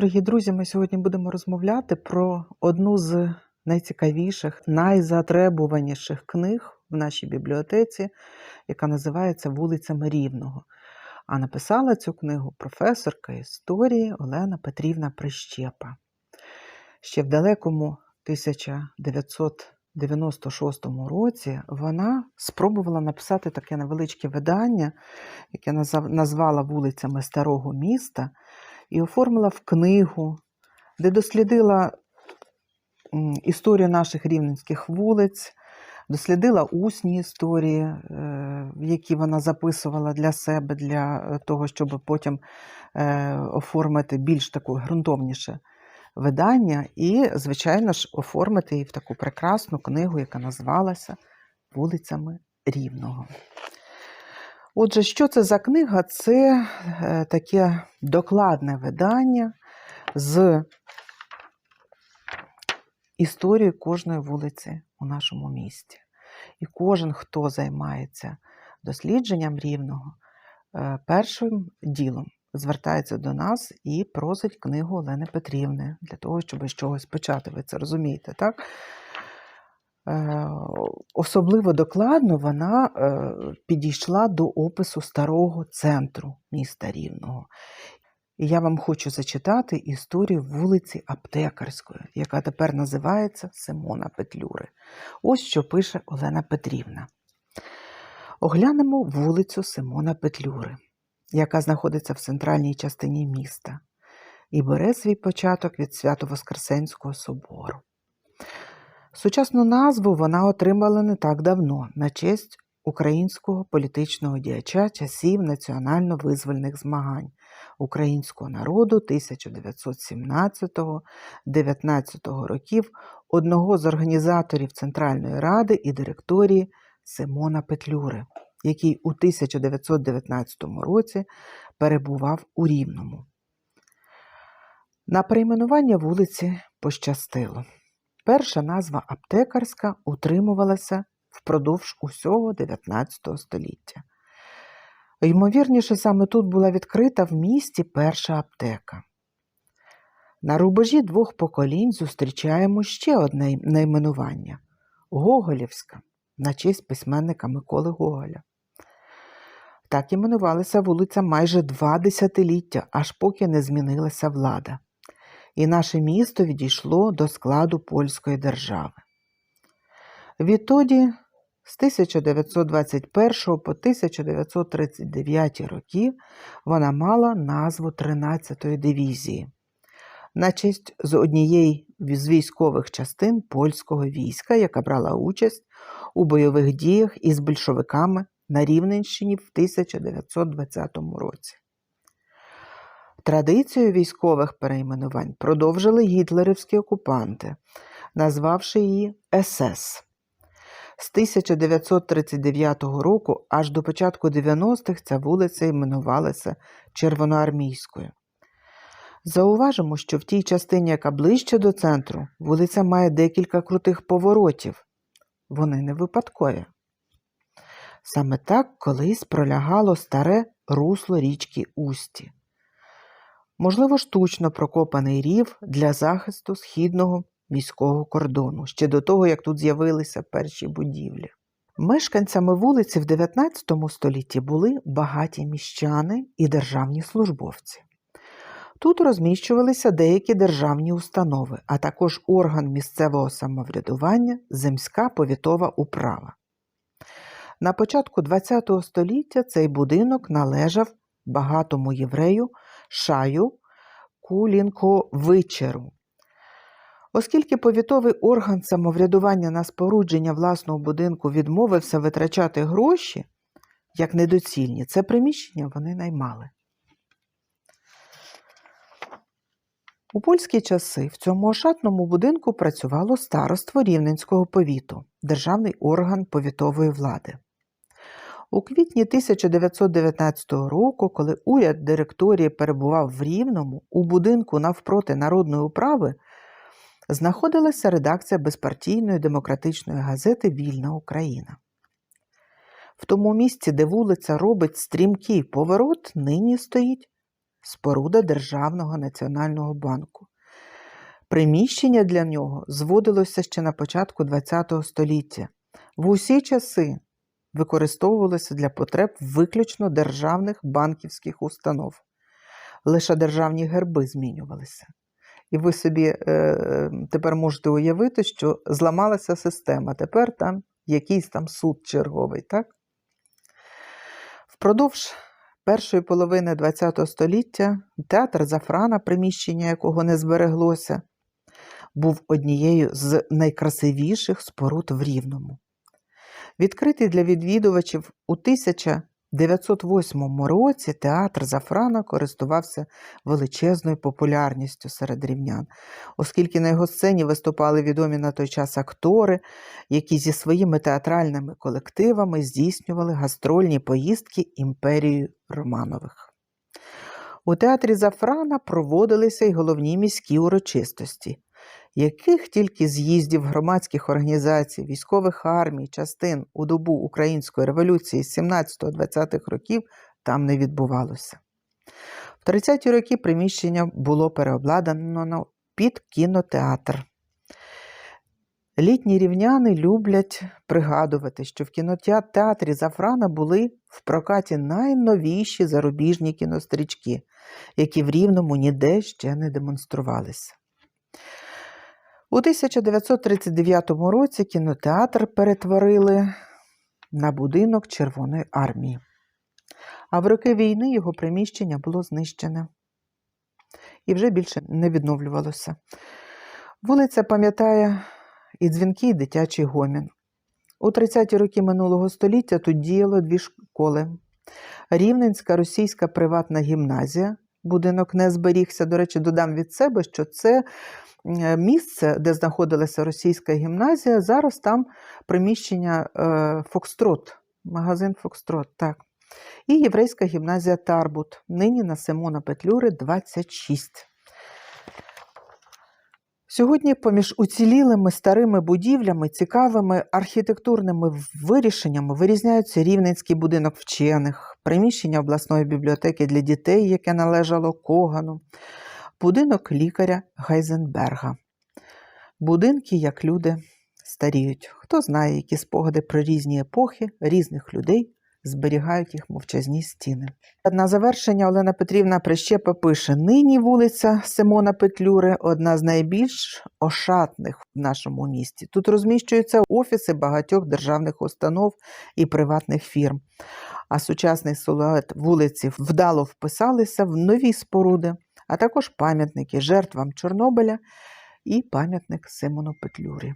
дорогі друзі, ми сьогодні будемо розмовляти про одну з найцікавіших, найзатребуваніших книг в нашій бібліотеці, яка називається Вулицями Рівного. А написала цю книгу професорка історії Олена Петрівна Прищепа. Ще в далекому 1996 році вона спробувала написати таке невеличке видання, яке назвала вулицями Старого міста, і оформила в книгу, де дослідила історію наших рівненських вулиць, дослідила усні історії, е, які вона записувала для себе, для того, щоб потім е, оформити більш таку ґрунтовніше видання, і, звичайно ж, оформити її в таку прекрасну книгу, яка називалася Вулицями Рівного. Отже, що це за книга? Це е, таке докладне видання з історією кожної вулиці у нашому місті. І кожен, хто займається дослідженням рівного, е, першим ділом звертається до нас і просить книгу Олени Петрівни для того, щоб з чогось почати. Ви це розумієте, так? Е, Особливо докладно вона е, підійшла до опису старого центру міста Рівного. І я вам хочу зачитати історію вулиці Аптекарської, яка тепер називається Симона Петлюри. Ось що пише Олена Петрівна. Оглянемо вулицю Симона Петлюри, яка знаходиться в центральній частині міста, і бере свій початок від Свято-Воскресенського собору. Сучасну назву вона отримала не так давно на честь українського політичного діяча часів національно-визвольних змагань українського народу 1917-19 років одного з організаторів Центральної ради і директорії Симона Петлюри, який у 1919 році перебував у Рівному. На перейменування вулиці пощастило. Перша назва аптекарська утримувалася впродовж усього 19 століття. Ймовірніше, саме тут була відкрита в місті перша аптека. На рубежі двох поколінь зустрічаємо ще одне найменування Гоголівська на честь письменника Миколи Гоголя. Так іменувалася вулиця майже два десятиліття, аж поки не змінилася влада і наше місто відійшло до складу польської держави. Відтоді, з 1921 по 1939 роки, вона мала назву 13-ї дивізії на честь з однієї з військових частин польського війська, яка брала участь у бойових діях із більшовиками на Рівненщині в 1920 році. Традицію військових перейменувань продовжили гітлерівські окупанти, назвавши її СС. З 1939 року аж до початку 90-х ця вулиця іменувалася Червоноармійською. Зауважимо, що в тій частині, яка ближче до центру, вулиця має декілька крутих поворотів. Вони не випадкові. Саме так колись пролягало старе русло річки Усті можливо, штучно прокопаний рів для захисту східного міського кордону, ще до того, як тут з'явилися перші будівлі. Мешканцями вулиці в 19 столітті були багаті міщани і державні службовці. Тут розміщувалися деякі державні установи, а також орган місцевого самоврядування, земська повітова управа. На початку ХХ століття цей будинок належав багатому єврею Шаю Кулінковичеру. Оскільки повітовий орган самоврядування на спорудження власного будинку відмовився витрачати гроші, як недоцільні, це приміщення вони наймали. У польські часи в цьому ошатному будинку працювало староство Рівненського повіту, державний орган повітової влади. У квітні 1919 року, коли уряд директорії перебував в Рівному, у будинку навпроти народної управи знаходилася редакція безпартійної демократичної газети Вільна Україна. В тому місці, де вулиця робить стрімкий поворот, нині стоїть споруда Державного національного банку. Приміщення для нього зводилося ще на початку ХХ століття. В усі часи використовувалося для потреб виключно державних банківських установ. Лише державні герби змінювалися. І ви собі е, тепер можете уявити, що зламалася система. Тепер там якийсь там суд черговий, так? Впродовж першої половини ХХ століття театр Зафрана, приміщення якого не збереглося, був однією з найкрасивіших споруд в Рівному. Відкритий для відвідувачів у 1908 році театр Зафрана користувався величезною популярністю серед рівнян, оскільки на його сцені виступали відомі на той час актори, які зі своїми театральними колективами здійснювали гастрольні поїздки імперією Романових. У театрі Зафрана проводилися й головні міські урочистості, яких тільки з'їздів громадських організацій, військових армій, частин у добу Української революції з 17-20-х років там не відбувалося. В 30-ті роки приміщення було переобладнано під кінотеатр. Літні рівняни люблять пригадувати, що в кінотеатрі Зафрана були в прокаті найновіші зарубіжні кінострічки, які в Рівному ніде ще не демонструвалися. У 1939 році кінотеатр перетворили на будинок Червоної армії. А в роки війни його приміщення було знищене і вже більше не відновлювалося. Вулиця пам'ятає і дзвінки, і дитячий гомін. У 30-ті роки минулого століття тут діяло дві школи: Рівненська російська приватна гімназія. Будинок не зберігся. До речі, додам від себе, що це е, місце, де знаходилася російська гімназія, зараз там приміщення е, Фокстрот, магазин Фокстрот. так. І єврейська гімназія Тарбут, нині на Симона Петлюри 26. Сьогодні поміж уцілілими старими будівлями, цікавими архітектурними вирішеннями вирізняються Рівненський будинок вчених, приміщення обласної бібліотеки для дітей, яке належало Когану, будинок лікаря Гайзенберга. Будинки, як люди, старіють. Хто знає, які спогади про різні епохи, різних людей зберігають їх мовчазні стіни. На завершення Олена Петрівна Прищепа пише: нині вулиця Симона Петлюри одна з найбільш ошатних в нашому місті. Тут розміщуються офіси багатьох державних установ і приватних фірм. А сучасний силует вулиці вдало вписалися в нові споруди, а також пам'ятники жертвам Чорнобиля і пам'ятник Симону Петлюрі.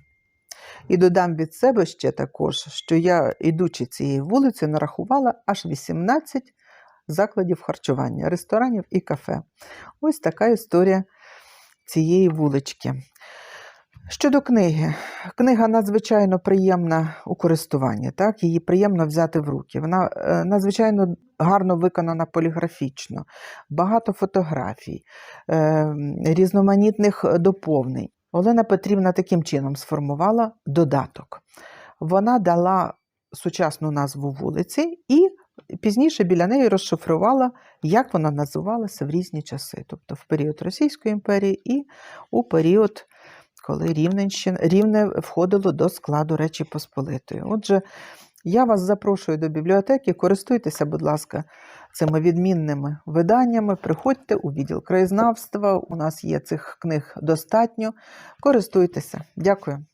І додам від себе ще також, що я, ідучи цією вулицею, нарахувала аж 18 закладів харчування, ресторанів і кафе. Ось така історія цієї вулички. Щодо книги, книга надзвичайно приємна у користуванні, так? її приємно взяти в руки. Вона е, надзвичайно гарно виконана поліграфічно, багато фотографій, е, різноманітних доповнень. Олена Петрівна таким чином сформувала додаток. Вона дала сучасну назву вулиці і пізніше біля неї розшифрувала, як вона називалася в різні часи, тобто в період Російської імперії і у період, коли Рівненщина, Рівне входило до складу Речі Посполитої. Отже, я вас запрошую до бібліотеки, користуйтеся, будь ласка, цими відмінними виданнями. Приходьте у відділ краєзнавства. У нас є цих книг достатньо. Користуйтеся. Дякую.